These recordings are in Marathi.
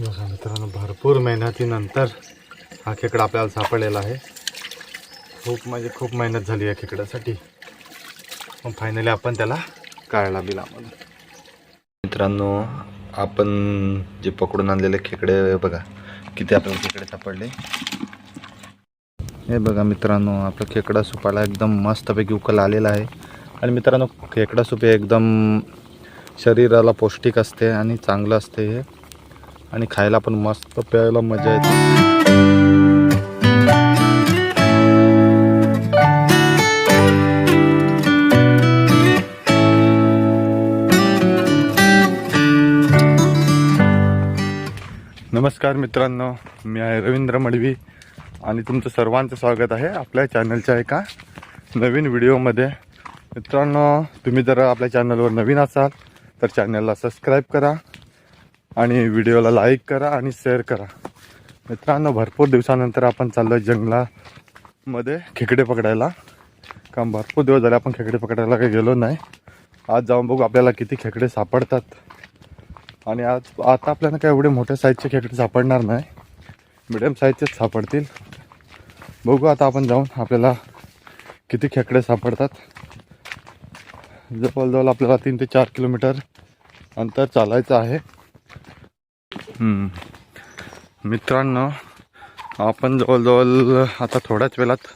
बघा मित्रांनो भरपूर मेहनतीनंतर हा खेकडा आपल्याला सापडलेला आहे. खूप म्हणजे खूप मेहनत झाली या खेकड्यासाठी. मग फायनली आपण त्याला काढला बिलामधून. मित्रांनो आपण जे पकडून आणलेले खेकडे बघा किती आपल्याला खेकडे सापडले. हे बघा मित्रांनो आपला खेकडा सुपाला एकदम मस्तपैकी उकल आलेला आहे. आणि मित्रांनो खेकडा सुप हे एकदम शरीराला पौष्टिक असते आणि चांगलं असते हे. आणि खायला पण मस्त प्यायला मजा येते. नमस्कार मित्रांनो मी आहे रवींद्र मडवी आणि तुमचं सर्वांचं स्वागत आहे आपल्या चॅनलच्या एका नवीन व्हिडिओमध्ये. मित्रांनो तुम्ही जर आपल्या चॅनलवर नवीन असाल तर चॅनलला सबस्क्राईब करा आणि व्हिडिओला लाईक करा आणि शेअर करा. मित्रांनो भरपूर दिवसानंतर आपण चाललो जंगलामध्ये खेकडे पकडायला. कारण भरपूर दिवस झाले आपण खेकडे पकडायला काही गेलो नाही. आज जाऊन बघू आपल्याला किती खेकडे सापडतात. आणि आज आता आपल्याला काय एवढे मोठ्या साईजचे खेकडे सापडणार नाही. मिडियम साईजचेच सापडतील. बघू आता आपण जाऊन आपल्याला किती खेकडे सापडतात. जवळजवळ आपल्याला तीन ते चार किलोमीटर अंतर चालायचं आहे. मित्रांनो आपण जवळजवळ आता थोड्याच वेळात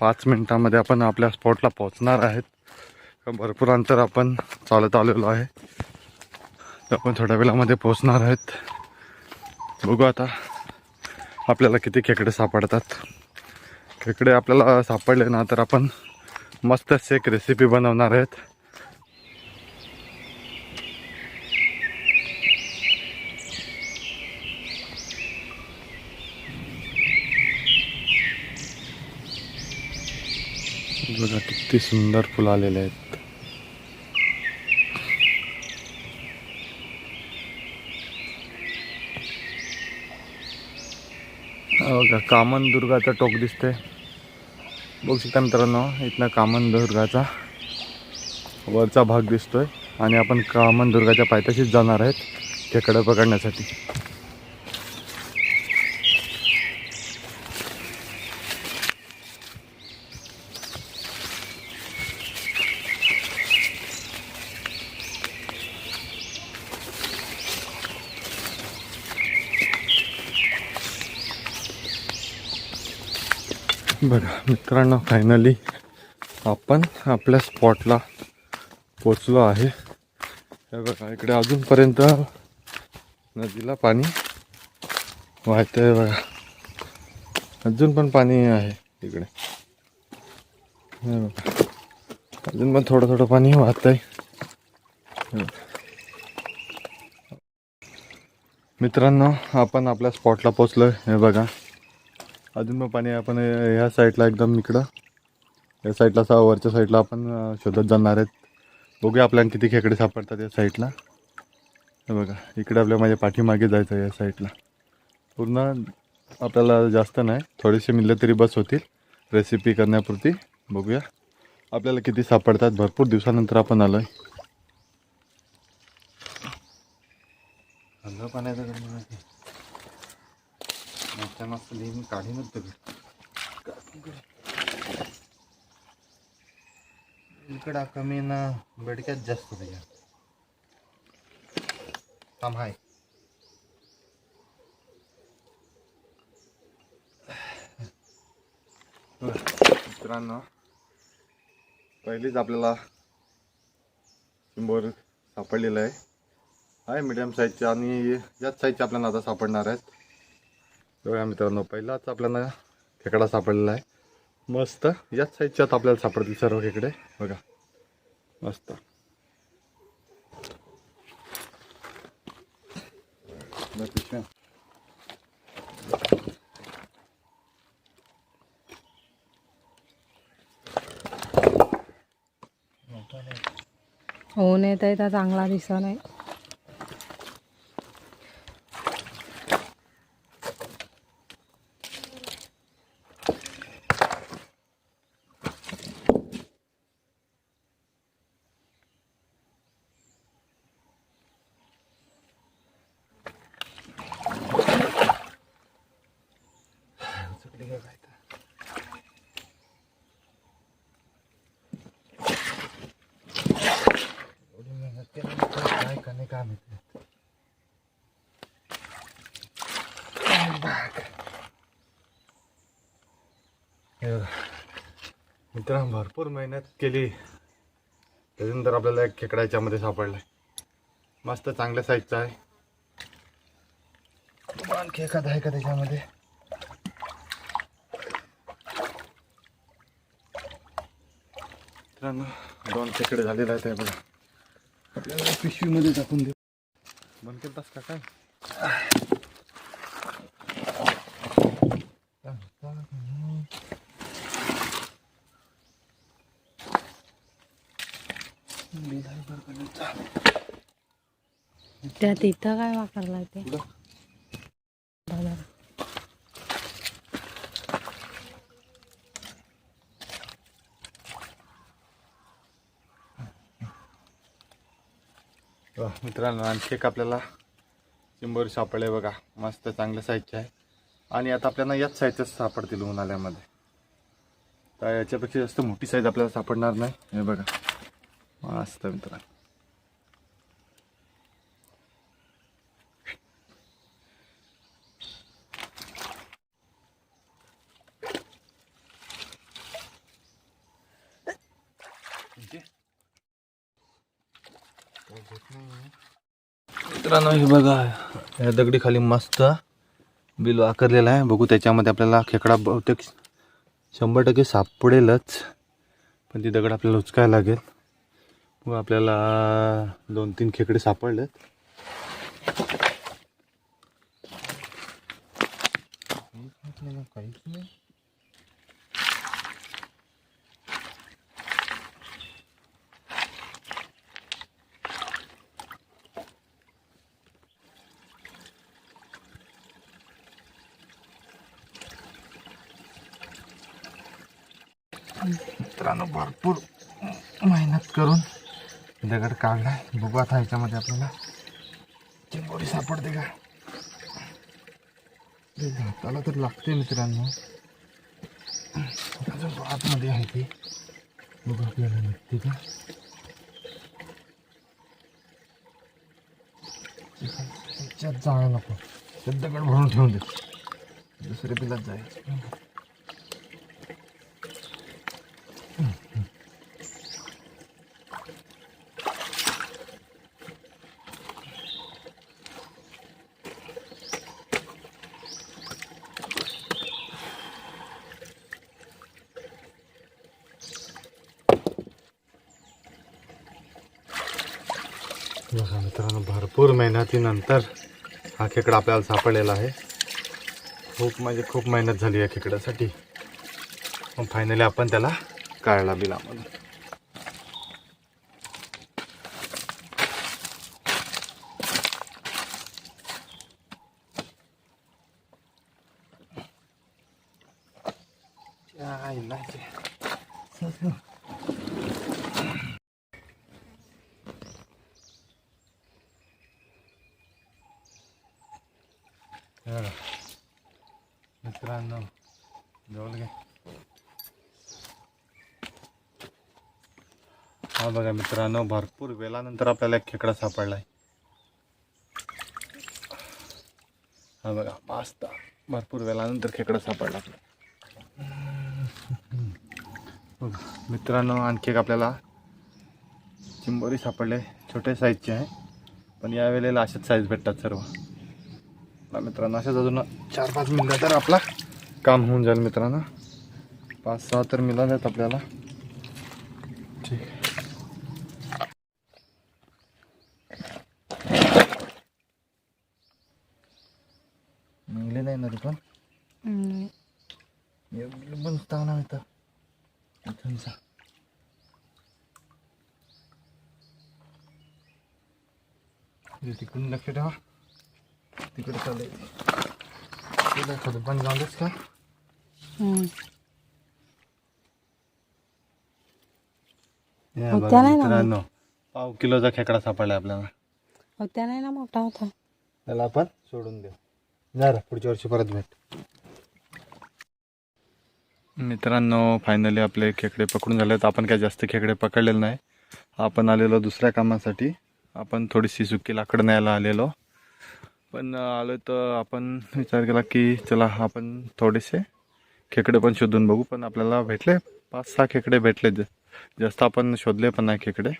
पाच मिनटामध्ये आपण आपल्या स्पॉटला पोहोचणार आहेत. भरपूर अंतर आपण चालत आलेलो आहे. आपण थोड्या वेळामध्ये पोहोचणार आहेत. बघू आता आपल्याला किती खेकडे सापडतात. खेकडे आपल्याला सापडले ना तर आपण मस्त एक रेसिपी बनवणार आहेत. बघा किती सुंदर फुलं आलेले आहेत. बघा कामन दुर्गाचा टोक दिसते बघू शकता मित्रांनो इथनं कामन दुर्गाचा वरचा भाग दिसतोय. आणि आपण कामन दुर्गाच्या पायथ्याशीच जाणार आहेत खेकडं पकडण्यासाठी. बघा मित्रांनो फायनली आपण आपल्या स्पॉटला पोचलो आहे. हे बघा इकडे अजूनपर्यंत नदीला पाणी वाहत आहे बघा. अजून पण पाणी आहे इकडे. हे बघा अजून पण थोडं थोडं पाणी वाहत आहे मित्रांनो आपण आपल्या स्पॉटला पोचलो हे बघा अजून पण पाणी आपण ह्या साईडला एकदम इकडं. या साईडला असा वरच्या साईडला आपण शोधत जाणार आहेत. बघूया आपल्याला किती खेकडे सापडतात या साईडला हे बघा इकडे आपल्या माझ्या पाठीमागे जायचं आहे या साईडला पूर्ण आपल्याला जास्त नाही थोडेसे मिळले तरी बस होतील. रेसिपी करण्यापुरती बघूया. आपल्याला किती सापडतात भरपूर दिवसानंतर आपण आलो आहे पाण्याचं मस्त लिहून काढीनच इकडं कमी ना बेडक्यात जास्त त्याच्या थांब हाय. मित्रांनो पहिलीच आपल्याला चिंबोर सापडलेलं आहे. आहे मीडियम साईजचे आणि याच साईजचे आपल्याला आता सापडणार आहेत. बघा मित्रांनो पहिलाच आपल्याला खेकडा सापडलेला आहे. मस्त. याच साईजच्यात आपल्याला सापडतील सर्व खेकडे. बघा. मस्त. बघ होऊन येत आहे तर चांगला दिसत नाही काय माहिती हे बघा. मित्रांनो भरपूर मेहनत केली. त्याच्यानंतर आपल्याला एक खेकडा याच्यामध्ये सापडलाय. मस्त चांगल्या साईजचा आहे. आणखी एखादा आहे का त्याच्यामध्ये? मित्रांनो दोन खेकडे झालेले आहेत हे बघा आपल्याला पिशवीमध्ये टाकून देऊ बंद केलतास का काय? त्यात इथं काय वापरलाय ते? मित्रांनो आणखी एक आपल्याला चिंबोरी सापडले बघा. मस्त चांगल्या साईजचे आहे. आणि आता आपल्याला याच साईजच सापडतील उन्हाळ्यामध्ये. तर याच्यापेक्षा जास्त मोठी साईज आपल्याला सापडणार नाही. हे बघा. मस्त मित्रांनो. मित्रांनो हे बघा या दगडी खाली मस्त बिल आकारलेला आहे. बघू त्याच्यामध्ये आपल्याला खेकडा बहुतेक शंभर टक्के सापडेलच पण ती दगड आपल्याला उचकायला लागेल. मग आपल्याला दोन तीन खेकडे सापडलेत. काहीच नाही. मित्रांनो भरपूर मेहनत करून दगड काढलाय बघू आता ह्याच्यामध्ये आपल्याला चिंबोरी सापडते का? ते हाताला तर लागते मित्रांनो. अजून आतमध्ये आहे ती बघू आपल्याला लागते का? त्याच्यात जाळं नको. त्यात दगड भरून ठेवून दे. दुसऱ्या पिलात जायचं बघा मित्रांनो भरपूर मेहनतीनंतर हा खेकडा आपल्याला सापडलेला आहे. खूप म्हणजे खूप मेहनत झाली या खेकड्यासाठी. मग फायनली आपण त्याला काढला बिलामधून. आईला ते. हे बघा. मित्रांनो जवळ घे हा बघा मित्रांनो भरपूर वेळानंतर आपल्याला एक खेकडा आहे हा बघा मस्त भरपूर वेळानंतर खेकडा सापडला आपल्याला बघा मित्रांनो आणखी एक आपल्याला चिंबोरी सापडले छोटे साईजचे आहे. पण या वेळेला अशाच साईज भेटतात सर्व. मित्रांनो अशाच अजून चार पाच मिनिटं तर आपला काम होऊन जाईल मित्रांनो. पाच सहा तर मिळाल्यात आपल्याला ठीक आहे. मिळले नाही ना रे पण हम्म. एवढं पण चांगला इथं इथूनचा हे तिकडून लक्ष ठेवा तिकडे चालेल तुला एखादं पण जाऊनच का मित्रांनो पाव किलोचा खेकडा सापडला आपल्याला त्या नाही ना मोठा होता त्याला आपण सोडून देऊ जरा पुढच्या वर्षी परत भेट मित्रांनो फायनली आपले खेकडे पकडून झालेत. आपण काय जास्त खेकडे पकडलेले नाही. आपण आलेलो दुसऱ्या कामासाठी. आपण थोडीशी सुकी लाकडं न्यायला आलेलो. पण आलो तर आपण विचार केला की चला आपण थोडेसे खेकडे पण शोधून बघू. पण आपल्याला भेटले पाच सहा खेकडे भेटले ज- जास्त आपण शोधले पण नाही खेकडे.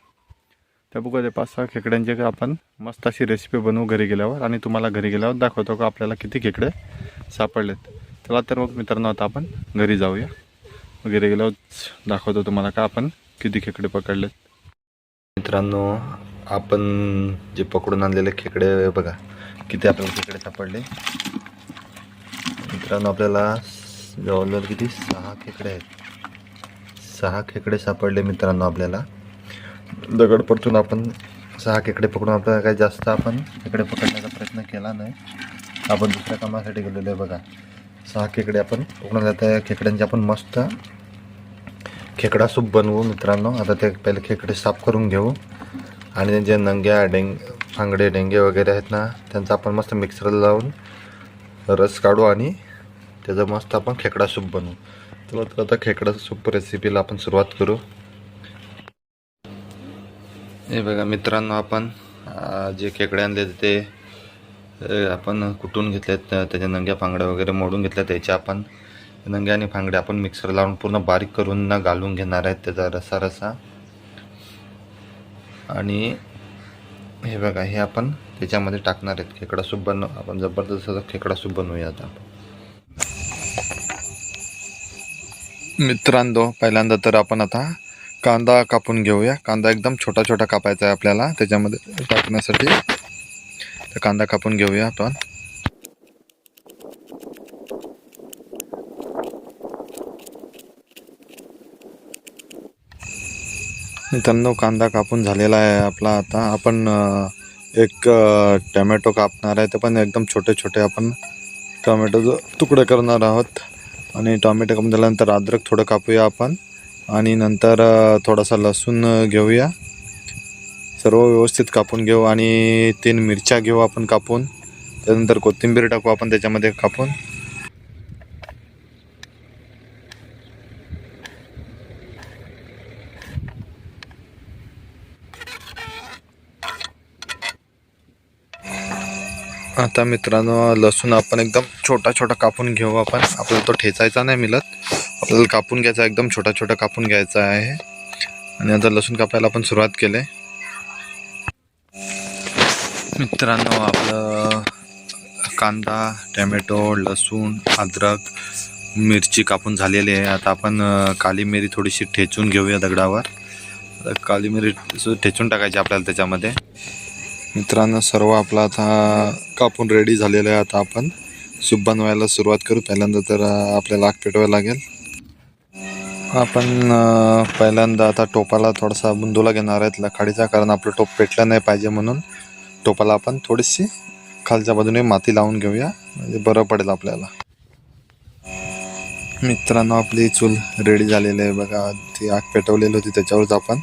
त्या बघू ते पाच सहा खेकड्यांचे का आपण मस्त अशी रेसिपी बनवू घरी गेल्यावर आणि तुम्हाला घरी गेल्यावर दाखवतो का आपल्याला किती खेकडे सापडलेत. चला तर मग मित्रांनो आता आपण घरी जाऊया. घरी गेल्यावर दाखवतो तुम्हाला का आपण किती खेकडे पकडलेत. मित्रांनो आपण जे पकडून आणलेले खेकडे बघा किती आपल्याला खेकडे सापडले. मित्रांनो आपल्याला जवळजवळ किती? सहा खेकडे आहेत. सहा खेकडे सापडले मित्रांनो आपल्याला. दगड परतून आपण सहा खेकडे पकडून आपल्याला काही जास्त आपण खेकडे पकडण्याचा प्रयत्न केला नाही. आपण दुसऱ्या कामासाठी गेलेलो आहे बघा. सहा खेकडे आपण पकडून त्या खेकड्यांचे आपण मस्त खेकडा सूप बनवू मित्रांनो. आता ते पहिले खेकडे साफ करून घेऊ. आणि जे नंग्या डेंग फांगडे डेंगे वगैरे आहेत ना त्यांचा आपण मस्त मिक्सरला लावून रस काढू आणि त्याचा मस्त आपण खेकडा सूप बनवू. तर आता- खेकडा सूप रेसिपीला आपण सुरुवात करू. हे बघा मित्रांनो आपण जे खेकडे आणले ते आपण कुटून घेतलेत त्याच्या नंग्या फांगड्या वगैरे मोडून घेतल्या त्याच्या आपण नंग्या आणि फांगड्या आपण मिक्सर लावून पूर्ण बारीक करून ना घालून घेणार आहेत त्याचा रसा रसा आणि हे बघा हे आपण त्याच्यामध्ये टाकणार आहेत. खेकडा सूप बनव आपण जबरदस्त असा खेकडा सूप बनवूया आता मित्रांनो पहिल्यांदा तर आपण आता कांदा कापून घेऊया. कांदा एकदम छोटा छोटा कापायचा आहे आपल्याला. त्याच्यामध्ये टाकण्यासाठी तर कांदा कापून घेऊया आपण. मित्रांनो कांदा कापून झालेला आहे आपला आता. आपण एक अ, टमॅटो कापणार आहे. ते पण एकदम छोटे छोटे आपण टोमॅटोचं तुकडे करणार आहोत. आणि टोमॅटो कापून झाल्यानंतर अद्रक थोडं कापूया आपण. आणि नंतर थोडासा लसूण घेऊया. सर्व व्यवस्थित कापून घेऊ. आणि तीन मिरच्या घेऊ आपण कापून. त्यानंतर कोथिंबीर टाकू आपण त्याच्यामध्ये कापून. आता मित्रांनो लसूण आपण एकदम छोटा छोटा कापून घेऊ आपण. आपल्याला तो ठेचायचा नाही मिळत. आपल्याला कापून घ्यायचा एकदम छोटा छोटा कापून घ्यायचा आहे. आणि आता लसूण कापायला आपण सुरुवात केले मित्रांनो आपलं कांदा टॅमॅटो लसूण अद्रक मिरची कापून झालेली आहे. आता आपण काली मिरी थोडीशी ठेचून घेऊया दगडावर. काली मिरी ठेचून टाकायची आपल्याला त्याच्यामध्ये. मित्रांनो सर्व आपला आता कापून रेडी झालेलं आहे आता आपण. सूप बनवायला सुरुवात करू. पहिल्यांदा तर आपल्याला आग पेटवायला लागेल. आपण पहिल्यांदा आता टोपाला थोडासा बुंदूला घेणार आहेत लखाडीचा कारण आपलं टोप पेटलं नाही पाहिजे म्हणून टोपाला आपण थोडीशी खालच्या बाजूने माती लावून घेऊया. म्हणजे बरं पडेल आपल्याला. मित्रांनो आपली चूल रेडी झालेली आहे. बघा ती आग पेटवलेली होती. त्याच्यावरच आपण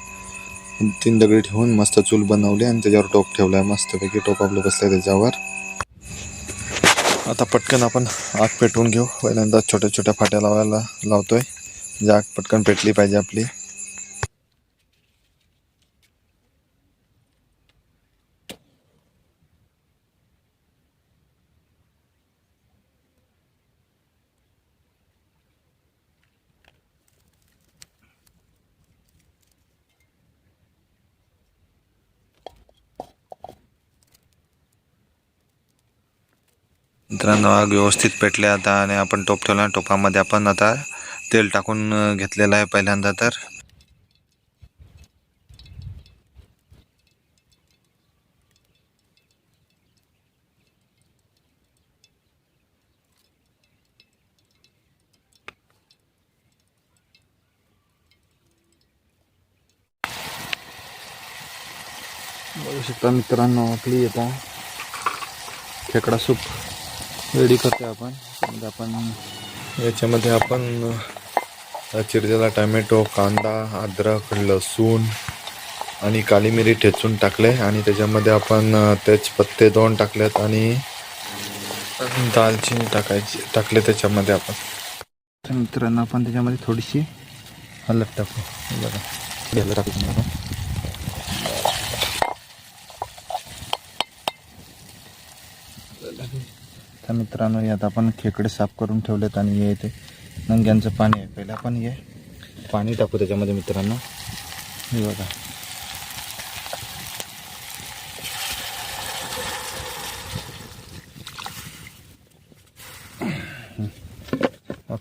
तीन दगडी ठेवून मस्त चूल बनवली आणि त्याच्यावर टोप ठेवलाय. मस्तपैकी टोप आपलं बसलंय त्याच्यावर. आता पटकन आपण आग पेटवून घेऊ. पहिल्यांदा छोट्या छोट्या फाट्या लावायला लावतोय. म्हणजे आग पटकन पेटली पाहिजे आपली. मित्रांनो आग व्यवस्थित पेटले आता आणि आपण टोप ठेवला टोपामध्ये आपण आता तेल टाकून घेतलेलं आहे पहिल्यांदा तर. बघू शकता मित्रांनो आपली आता खेकडा सूप. रेडी करते आपण. आपण याच्यामध्ये आपण चिरजेला टॅमॅटो कांदा अद्रक लसूण आणि काली मिरी ठेचून टाकले आणि त्याच्यामध्ये आपण तेजपत्ते दोन टाकलेत आणि दालचिनी टाकायची टाकले त्याच्यामध्ये आपण. मित्रांना मित्रांनो आपण त्याच्यामध्ये थोडीशी हलत टाकू. बघा. हलद टाकू. Thank तर मित्रांनो यात आपण खेकडे साफ करून ठेवलेत आणि हे ते नंग्यांचं पाणी आहे. पहिलं आपण हे पाणी टाकू त्याच्यामध्ये मित्रांनो. हे बघा.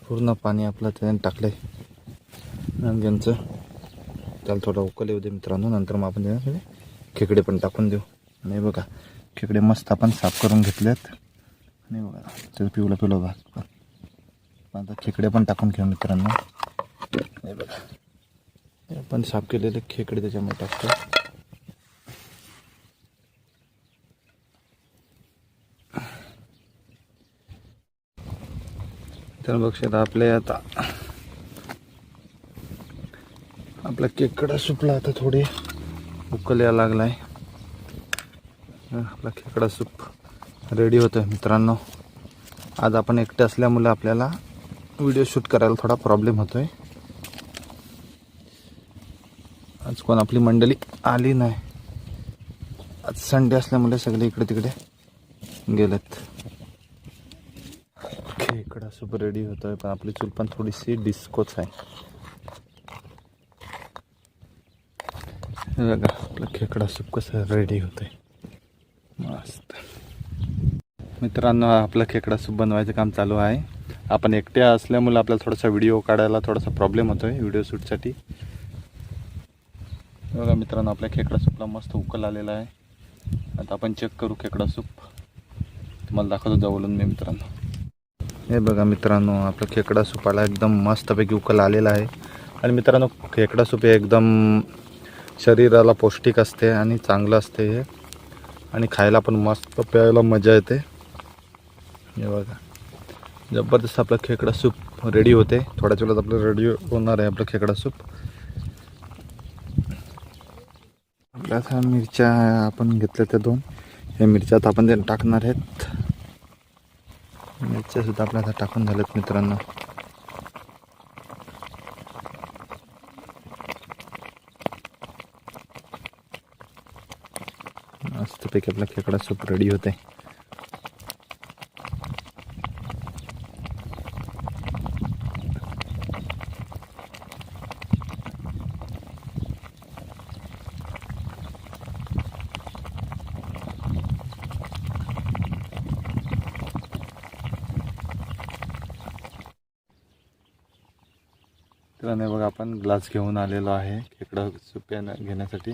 पूर्ण पाणी आपलं त्याने टाकलंय नंग्यांचं. त्याला थोडा उकल येऊ दे मित्रांनो नंतर मग आपण खेकडे पण टाकून देऊ. आणि बघा खेकडे मस्त आपण साफ करून घेतलेत. आणि बघा. त्याचं पिवलं पिवलं भाग पण आता खेकडे पण टाकून घेऊ मित्रांनो. हे बघा. आपण साफ केलेले खेकडे त्याच्यामध्ये टाकतो. तर बघशात आपले आता आपला खेकडा सुकला आता थोडे. उकल यायला लागलाय. आपला खेकडा सूप रेडी होतोय मित्रांनो. आज आपण एकटे असल्यामुळे आपल्याला व्हिडिओ शूट करायला थोडा प्रॉब्लेम होतोय. आज कोण आपली मंडळी आली नाही. आज संडे असल्यामुळे सगळे इकडे तिकडे गेलेत. खेकडा सूप रेडी होतोय पण आपली चूल पण थोडीशी डिस्कोच आहे. बघा आपलं खेकडा सूप कसं रेडी होतंय मस्त मित्रांनो आपलं खेकडा सूप बनवायचं काम चालू आहे. आपण एकटे असल्यामुळे आपल्याला थोडासा व्हिडिओ काढायला थोडासा प्रॉब्लेम होतो आहे व्हिडिओ शूटसाठी. बघा मित्रांनो आपल्या खेकडा सूपला मस्त उकल आलेला आहे. आता आपण चेक करू खेकडा सूप. तुम्हाला दाखवतो जवळून मी मित्रांनो. हे बघा मित्रांनो आपलं खेकडा सूपाला एकदम मस्तपैकी उकल आलेला आहे. आणि मित्रांनो खेकडा सूप हे एकदम शरीराला पौष्टिक असते आणि चांगलं असते हे. आणि खायला पण मस्त प्यायला मजा येते. हे बघा. जबरदस्त आपलं खेकडा सूप रेडी होते. थोड्याच वेळात आपलं रेडी होणार आहे आपलं खेकडा सूप. आपल्या आता मिरच्या आपण घेतल्या त्या दोन. हे मिरच्या आता आपण ते टाकणार आहेत. मिरच्यासुद्धा आपल्या आता टाकून झाल्यात मित्रांनो. मस्तपैकी आपला खेकडा सूप रेडी होते तर नाही बघा घेऊन आलेलो आहे. खेकडा सूप येण्या- घेण्यासाठी.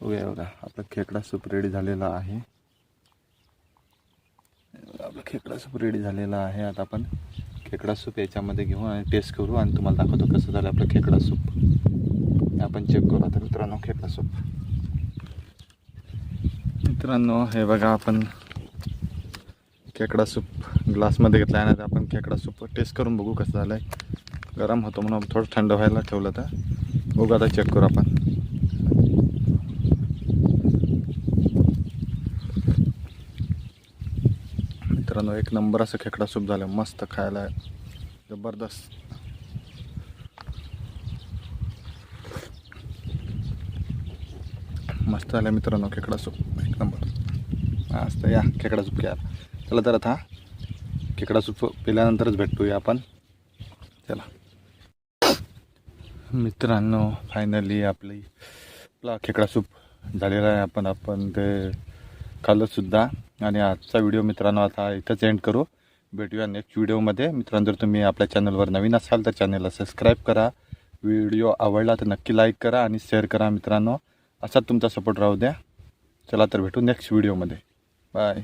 बघूया बघा. आपला खेकडा सूप रेडी झालेला आहे. आपला खेकडा सूप रेडी झालेला आहे. आता आपण खेकडा सूप याच्यामध्ये घेऊ आणि टेस्ट करू आणि तुम्हाला दाखवतो कसं झालं आपलं खेकडा सूप. आपण चेक करू आता मित्रांनो खेकडा सूप. मित्रांनो हे बघा आपण खेकडा सूप ग्लासमध्ये घेतला आहे आणि आपण खेकडा सूप टेस्ट करून बघू कसं झालं आहे गरम होतो म्हणून थोडं थंड व्हायला ठेवलं तर बघू आता चेक करू आपण. मित्रांनो एक नंबर असं खेकडा सूप झालं. मस्त खायला. जबरदस्त. मस्त झालं मित्रांनो खेकडा सूप. एक नंबर. मस्त. या खेकडा सूप घ्या. चला तर आता खेकडा सूप पिल्यानंतरच भेटूया आपण. चला. मित्रांनो फायनली आपली आपला खेकडा सूप झालेला आहे. आपण आपण ते खाल्लं सुद्धा. आणि आजचा व्हिडिओ मित्रांनो आता इथंच एंड करू. भेटूया नेक्स्ट व्हिडिओमध्ये मित्रांनो जर तुम्ही आपल्या चॅनलवर नवीन असाल तर चॅनलला सबस्क्राईब करा. व्हिडिओ आवडला तर नक्की लाईक करा आणि शेअर करा मित्रांनो. असाच तुमचा सपोर्ट राहू द्या. चला तर भेटू नेक्स्ट व्हिडिओमध्ये बाय